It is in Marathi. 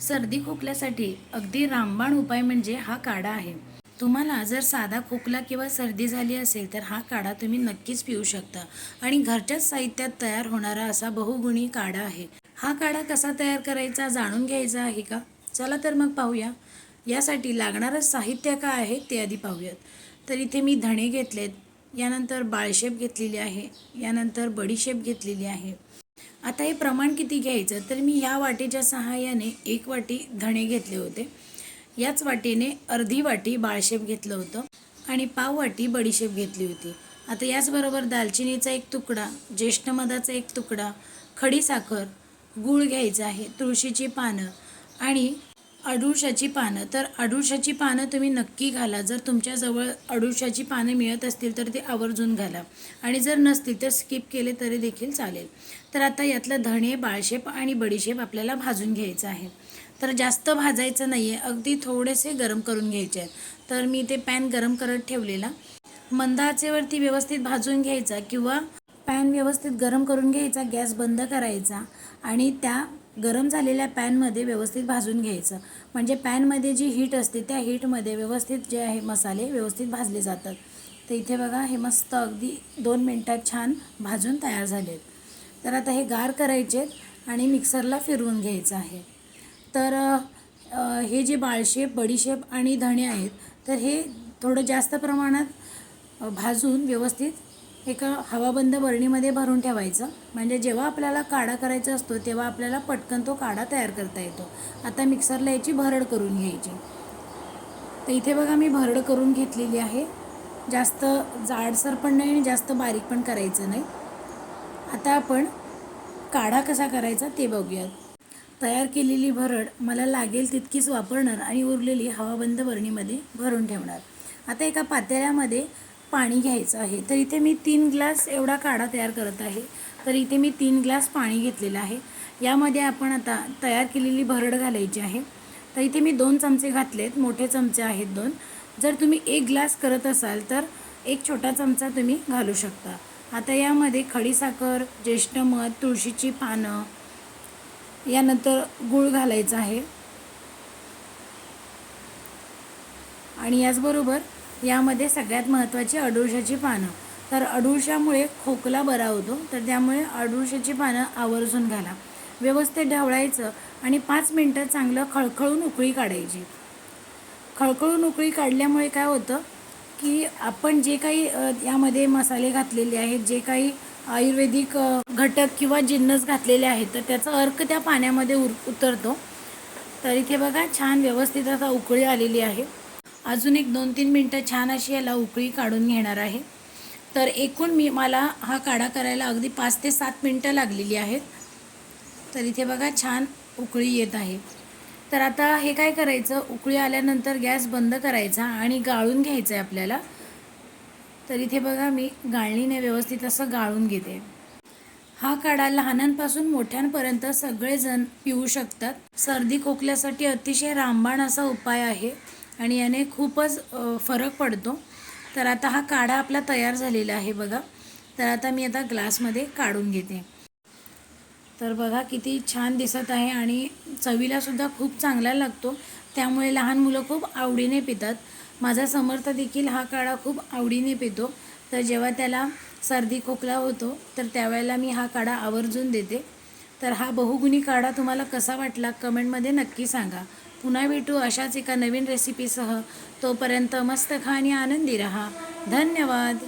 सर्दी खोकल्यासाठी अगदी रामबाण उपाय म्हणजे हा काढा आहे. तुम्हाला जर साधा खोकला किंवा सर्दी झाली असेल तर हा काढा तुम्ही नक्कीच पिऊ शकता आणि घरच्याच साहित्यात तयार होणारा असा बहुगुणी काढा आहे. हा काढा कसा तयार करायचा जाणून घ्यायचा आहे का? चला तर मग पाहूया. यासाठी लागणारं साहित्य काय आहे ते आधी पाहूयात. तर इथे मी धणे घेतलेत यानंतर बाळशेप घेतलेली आहे यानंतर बडीशेप घेतलेली आहे. आता हे प्रमाण किती घ्यायचं? तर मी या वाटीच्या सहाय्याने एक वाटी धणे घेतले होते. याच वाटीने अर्धी वाटी बाळशेप घेतलं होतं आणि पाव वाटी बडीशेप घेतली होती. आता याचबरोबर दालचिनीचा एक तुकडा ज्येष्ठ मधाचा एक तुकडा खडीसाखर गूळ घ्यायचा आहे तुळशीची पानं आणि अडुळशाची पानं. तर अडुळशाची पानं तुम्ही नक्की घाला. जर तुमच्याजवळ अडुळशाची पानं मिळत असतील तर ते आवर्जून घाला. आणि जर नसतील तर स्किप केले तरी देखील चालेल. तर आता यातलं धणे बाळशेप आणि बडीशेप आपल्याला भाजून घ्यायचं आहे. तर जास्त भाजायचं नाही आहे अगदी थोडेसे गरम करून घ्यायचे आहेत. तर मी ते पॅन गरम करत ठेवलेला. मंदाचेवरती व्यवस्थित भाजून घ्यायचा किंवा पॅन व्यवस्थित गरम करून घ्यायचा गॅस बंद करायचा आणि त्या गरम झालेल्या पॅनमध्ये व्यवस्थित भाजून घ्यायचं. म्हणजे पॅनमध्ये जी हीट असते त्या हीटमध्ये व्यवस्थित जे आहे मसाले व्यवस्थित भाजले जातात. तर इथे बघा हे मस्त अगदी दोन मिनटात छान भाजून तयार झालेत. तर आता हे गार करायचे आणि मिक्सरला फिरवून घ्यायचं आहे. तर हे जे बाळशेप बडीशेप आणि धणे आहेत तर हे थोडं जास्त प्रमाणात भाजून व्यवस्थित एका हवाबंद बरणीमध्ये भरून ठेवायचं. म्हणजे जेव्हा आपल्याला काढा करायचा असतो तेव्हा आपल्याला पटकन तो काढा तयार करता येतो. आता मिक्सरला याची भरड करून घ्यायची. तर इथे बघा मी भरड करून घेतलेली आहे. जास्त जाडसर पण नाही आणि जास्त बारीक पण करायचं नाही. आता आपण काढा कसा करायचा ते बघूयात. तयार केलेली भरड मला लागेल तितकीच वापरणार आणि उरलेली हवाबंद बरणीमध्ये भरून ठेवणार. आता एका पातेल्यामध्ये पाणी घ्यायचं आहे. तर इथे मी तीन ग्लास एवढा काढा तयार करत आहे. तर इथे मी तीन ग्लास पाणी घेतलेलं आहे. यामध्ये आपण आता तयार केलेली भरड घालायची आहे. तर इथे मी दोन चमचे घातलेत. मोठे चमचे आहेत दोन. जर तुम्ही एक ग्लास करत असाल तर एक छोटा चमचा तुम्ही घालू शकता. आता यामध्ये खडीसाखर ज्येष्ठ मध तुळशीची पानं यानंतर गूळ घालायचं आहे. आणि याचबरोबर यामध्ये सगळ्यात महत्त्वाची अडुळशाची पानं. तर अडुळशामुळे खोकला बरा होतो तर त्यामुळे अडुळशाची पानं आवर्जून घाला. व्यवस्थित ढवळायचं आणि पाच मिनटं चांगलं खळखळून उकळी काढायची. खळखळून उकळी काढल्यामुळे काय होतं की आपण जे काही यामध्ये मसाले घातलेले आहेत जे काही आयुर्वेदिक घटक किंवा जिन्नस घातलेले आहेत तर त्याचा अर्क त्या पाण्यामध्ये उर उतरतो. तर इथे बघा छान व्यवस्थित असा उकळी आलेली आहे. अजून एक दोन तीन मिनटं छान अशी याला उकळी काढून घेणार आहे. तर एकूण मी मला हा काढा करायला अगदी पाच ते सात मिनटं लागलेली आहेत. तर इथे बघा छान उकळी येत आहे. तर आता हे काय करायचं? उकळी आल्यानंतर गॅस बंद करायचा आणि गाळून घ्यायचं आहे आपल्याला. तर इथे बघा मी गाळणीने व्यवस्थित असं गाळून घेते. हा काढा लहानांपासून मोठ्यांपर्यंत सगळेजण पिऊ शकतात. सर्दी खोकल्यासाठी अतिशय रामबाण असा उपाय आहे. आणि याने खूपच फरक पडतो. तर आता हा काढा आपला तयार झालेला आहे बघा. तर आता मी आता ग्लासमध्ये काढून घेते. तर बघा किती छान दिसत आहे आणि चवीलासुद्धा खूप चांगला लागतो. त्यामुळे लहान मुलं खूप आवडीने पितात. माझा समर्थ देखील हा काढा खूप आवडीने पितो. तर जेव्हा त्याला सर्दी खोकला होतो तर त्यावेळेला मी हा काढा आवर्जून देते. तर हा बहुगुणी काढा तुम्हाला कसा वाटला कमेंटमध्ये नक्की सांगा. पुन्हा भेटू अशाच एका नवीन रेसिपीसह तोपर्यंत मस्त खा आणि आनंदी रहा. धन्यवाद.